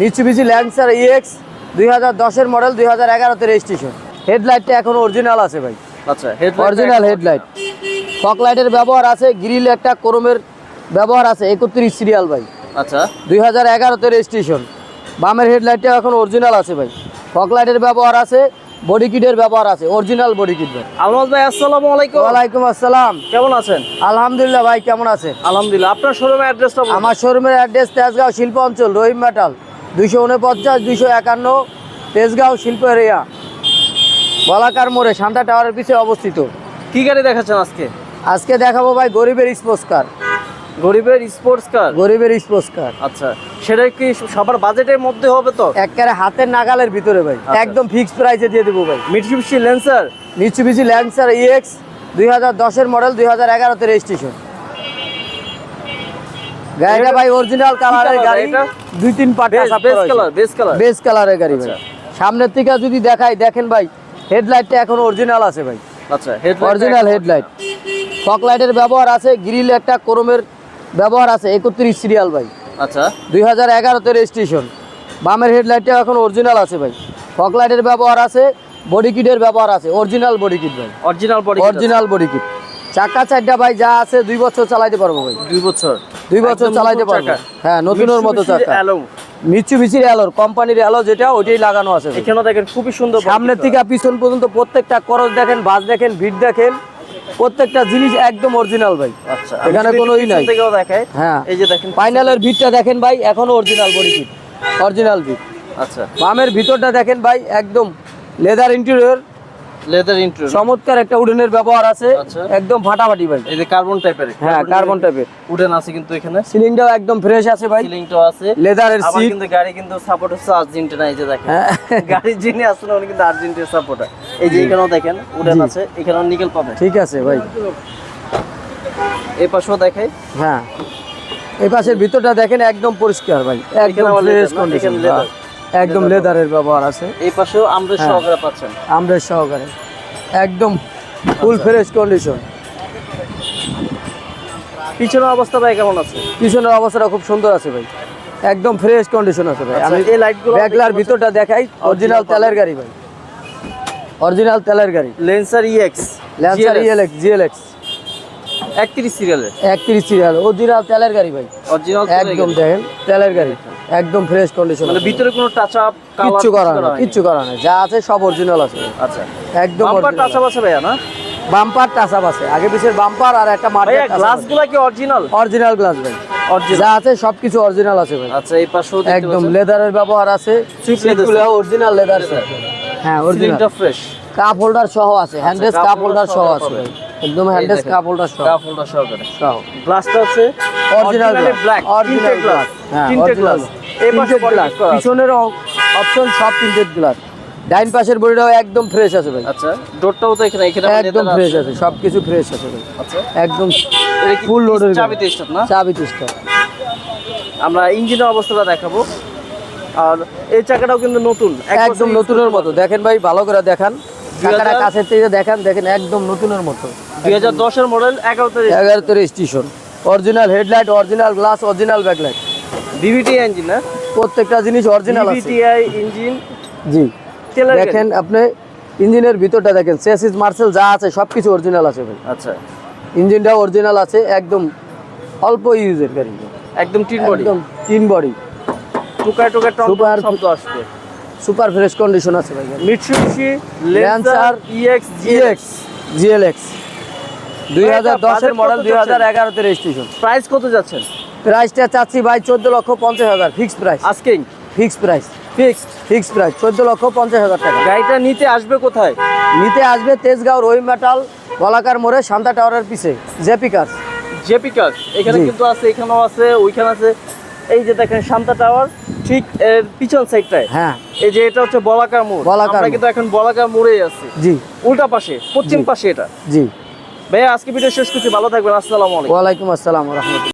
মিচুবিসি Lancer EX দুই হাজার দশের মডেল দুই হাজার এগারোতে রেজিস্ট্রেশন হেডলাইটটা এখন অরিজিনাল আছে ভাই। আচ্ছা অরিজিনাল হেডলাইট ফক লাইটের ব্যবহার আছে গ্রিল একটা ক্রোমের ব্যবহার আছে একত্রিশ সিরিয়াল ভাই। আচ্ছা। দুই হাজার এগারোতে রেজিস্ট্রেশন বামের হেডলাইটটা এখন অরিজিনাল আছে ভাই। ফক লাইটের ব্যবহার আছে বডি কিটের ব্যবহার আছে অরিজিনাল বডি কিট ভাই। আলমাজ ভাই আসসালামু আলাইকুম। ওয়ালাইকুম আসসালাম। কেমন আছেন? আলহামদুলিল্লাহ ভাই কেমন আছে আলহামদুলিল্লাহ আপনার শোরুমের অ্যাড্রেসটা আমার শোরুমের অ্যাড্রেস তেজগাঁও শিল্প অঞ্চল রহিম মেটাল দুইশো উনপঞ্চাশ দুইশো একান্ন তেজগাঁও শিল্প এরিয়া বলাকার মোড়ে শান্তা টাওয়ারের পিছিয়ে অবস্থিত। কি গাড়ি দেখাচ্ছেন আজকে? আজকে দেখাবো ভাই গরিবের স্পোর্টস কার গরিবের স্পোর্টস কার গরিবের স্পোর্টস কার আচ্ছা সেটা কি সবার বাজেটের মধ্যে হবে তো? একেবারে হাতের নাগালের ভিতরে ভাই আচ্ছা। একদম ফিক্সড প্রাইসে দিয়ে দেবো ভাই। Mitsubishi Lancer Mitsubishi Lancer EX দুই হাজার দশের মডেল দুই হাজার এগারোতে রেজিস্ট্রেশন গাড়িটা ভাই অরিজিনাল কালারের গাড়ি। দুই তিন part base colour base colour base কালারের গাড়ি ভাই। আচ্ছা। সামনের থেকে যদি দেখাই দেখেন ভাই হেডলাইটটা এখন অরিজিনাল আছে ভাই। আচ্ছা অরিজিনাল হেডলাইট ফক লাইটের ব্যবহার আছে গ্রিল একটা ক্রোমের ব্যবহার আছে একত্রিশ সিরিয়াল ভাই। আচ্ছা। দুই হাজার এগারোতে রেজিস্ট্রেশন বামের হেডলাইটটা এখন অরিজিনাল আছে ভাই। ফক লাইটের ব্যবহার আছে বডি কিটের ব্যবহার আছে অরিজিনাল বডি কিট ভাই। Original body original body kit চাকা চারটা ভাই যা আছে দুই বছর চালাইতে পারব ভাই। দুই বছর? দুই বছর চালাইতে পারব। হ্যাঁ নতুনের মতো চাকা। অ্যালোর কোম্পানির অ্যালো যেটা ওইটাই লাগানো আছে ভাই। এখানেও দেখেন খুবই সুন্দর সামনের থেকে পিছন পর্যন্ত প্রত্যেকটা করজ দেখেন বাস দেখেন ভিট দেখেন প্রত্যেকটা জিনিস একদম অরিজিনাল ভাই। আচ্ছা এখানে কোনো ই নাই। হ্যাঁ। এই যে দেখেন ফাইনালের ভিটটা দেখেন ভাই এখনও অরিজিনাল বডি কিট অরিজিনাল ভিট আচ্ছা। বামের ভিতরটা দেখেন ভাই একদম লেদার ইন্টেরিয়র লেদার ইন্ট্রো চমৎকার একটা উডেনের ব্যবহার আছে। আচ্ছা। একদম ফাটাফাটি ভাই। এই যে কার্বন টাইপের হ্যাঁ কার্বন টাইপের উডেন আছে কিন্তু এখানে। সিলিংটাও একদম ফ্রেশ আছে ভাই। সিলিংটাও আছে। লেদারের সিট কিন্তু গাড়ি কিন্তু সাপোর্ট হচ্ছে আর্জেন্টিনা এই যে দেখেন। হ্যাঁ। গাড়ি যিনি আসলে উনি কিন্তু আর্জেন্টিনার সাপোর্টার এই যে এখানেও দেখেন উডেন আছে এখানেও নিকেল পাবেন ঠিক আছে ভাই। এই পাশেও দেখাই। হ্যাঁ। এই পাশের ভিতরটা দেখেন একদম পরিষ্কার ভাই। একদম ফ্রেশ কন্ডিশন। একদম লেদারের ব্যবহার আছে। এই পাশেও আমরা হ্যাঁ। সহকারে পাচ্ছেন। আমরা সহকারে। একদম ফুল ফ্রেশ কন্ডিশন পিছনের অবস্থা ভাই কেমন আছে? পিছনের অবস্থাটা খুব সুন্দর আছে ভাই। একদম ফ্রেশ কন্ডিশন আছে ভাই। আচ্ছা, আমি এই লাইটগুলো ব্যাগলার ভিতরটা দেখাই। অরিজিনাল তেলের গাড়ি ভাই। অরিজিনাল তেলের গাড়ি। Lancer EX Lancer ELX GLX একত্রিশ সিরিয়ালের একত্রিশ সিরিয়াল অরিজিনাল তেলের গাড়ি ভাই। অরিজিনাল একদম দেখেন তেলের গাড়ি। একদম ফ্রেশ কন্ডিশন মানে ভিতরে কোনো টাচ আপ কিচ্ছু করা নেই কিচ্ছু করা নেই। যা আছে সব অরিজিনাল আছে। আচ্ছা। একদম বাম্পার টাচ আপ আছে ভাইয়া না? বাম্পার টাসাপ আছে। আগে পিছের বাম্পার আর একটা ভাইয়া মার্কেট গ্লাসগুলো কি অরিজিনাল অরিজিনাল গ্লাস ভাই। যা আছে সবকিছু অরিজিনাল আছে ভাই। আচ্ছা এই পাশেও একদম লেদারের ব্যবহার আছে। অরিজিনাল লেদার হ্যাঁ অরিজিনাল ফ্রেশ কাপ হোল্ডার সহ আছে। হ্যান্ডেস কাপ হোল্ডার সহ সহ আছে। ভাই। একদম হ্যান্ডেস সহ। সহকারে। সহ। গ্লাসটা আছে অরিজিনাল ব্ল্যাক অরিজিনাল গ্লাস হ্যাঁ গ্লাস এই পাশে গ্লাস পিছনের অপশন সব গ্লাস ডাইন পাশের বডিটাও একদম ফ্রেশ আছে ভাই। আচ্ছা ডোরটাও তো এখানে এখানে একদম ফ্রেশ আছে। সবকিছু ফ্রেশ আছে ভাই। আচ্ছা। একদম ফুল লোডের স্টার্ট না? চাবি আমরা ইঞ্জিনের অবস্থাটা দেখাবো। আর এই চাকাটাও কিন্তু নতুন। একদম নতুনের মতো। দেখেন ভাই ভালো করে দেখান। থেকে দেখান দেখেন একদম নতুনের মতো। দুই হাজার দশের মডেল এগারোতে এগারোতে station original headlight original glass original backlight VVT engine না? প্রত্যেকটা জিনিস অরিজিনাল আছে। ইঞ্জিন জি। দেখেন আপনি ইঞ্জিনের ভিতরটা দেখেন মার্সেল যা আছে সব কিছু অরিজিনাল আছে ভাই। আচ্ছা। ইঞ্জিনটাও অরিজিনাল আছে একদম অল্প ইউজের গাড়ি একদম টিন বডি। একদম শব্দ আসবে সুপার ফ্রেশ কন্ডিশন আছে ভাই। Mitsubishi Lancer EX GX GLX দুই হাজার দশের মডেল কত দুই হাজার এগারোতে রেজিস্ট্রেশন প্রাইস কত যাচ্ছেন? প্রাইসটা চাচ্ছি ভাই চোদ্দ লক্ষ পঞ্চাশ হাজার fix price asking fix price fixed fix price চোদ্দ লক্ষ পঞ্চাশ হাজার টাকা। গাড়িটা নিতে আসবে কোথায়? নিতে আসবে তেজগাঁও রহিম মেটাল গলাকার মোড়ে শান্তা টাওয়ারের পিছে জেপি কার জেপি কার এখানে কিন্তু আছে এখানেও আছে ওইখানে আছে। এই যে দেখেন শান্তা টাওয়ার ঠিক এর পিছন সাইডটায় হ্যাঁ। এই যে এটা হচ্ছে বলাকার মোড়। বলাকার আমরা কিন্তু এখন বলাকার মোড়েই আছি। জি। উল্টা পাশে পশ্চিম পাশে এটা। জি। ভাইয়া আজকে ভিডিও শেষ করছি। ভালো থাকবেন। আসসালামু আলাইকুম। ওয়ালাইকুম আসসালাম রহমতুল্লাহ।